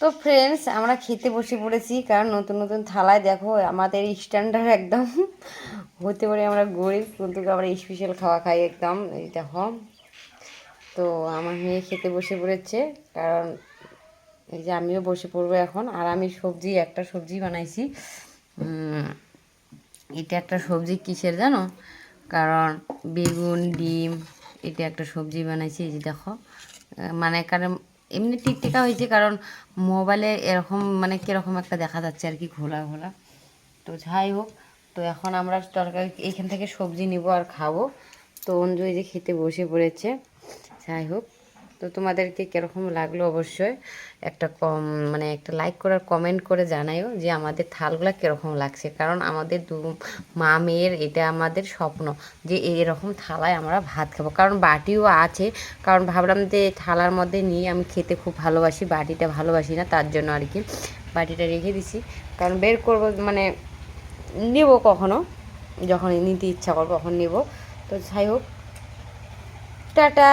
তো ফ্রেন্ডস আমরা খেতে বসে পড়েছি, কারণ নতুন নতুন থালায় দেখো আমাদের স্ট্যান্ডার্ড একদম। হতে পারে আমরা গরিব, কিন্তু আমরা স্পেশাল খাওয়া খাই একদম, এই দেখো। তো আমার মেয়ে খেতে বসে পড়েছে, কারণ এই যে আমিও বসে পড়ব এখন, আর আমি সবজি, একটা সবজি বানাইছি। এটা একটা সবজি কিসের জানো? কারণ বেগুন, ডিম, এটা একটা সবজি বানাইছি, এই যে দেখো। মানে কারণ এমনি টিকটিকা হয়েছে, কারণ মোবাইলে এরকম মানে কীরকম একটা দেখা যাচ্ছে আর কি, ঘোলা ঘোলা। তো যাই হোক, তো এখন আমরা তরকারি এইখান থেকে সবজি নিব আর খাব। তো অঞ্জু এই যে খেতে বসে পড়েছে। যাই হোক। তো তোমাদেরকে কীরকম লাগল অবশ্যই একটা কম মানে একটা লাইক করার কমেন্ট করে জানাইও যে আমাদের থালগুলো কীরকম লাগছে। কারণ আমাদের দু মা মেয়ের এটা আমাদের স্বপ্ন যে এরকম থালায় আমরা ভাত খাব। কারণ বাটিও আছে, কারণ ভাবলাম যে থালার মধ্যে নিয়ে আমি খেতে খুব ভালোবাসি, বাটিটা ভালোবাসি না, তার জন্য আর কি বাটিটা রেখে দিছি। কারণ বের করব মানে নেব কখনো, যখন নিতে ইচ্ছা করব তখন নেব। তো যাই হোক, টাটা!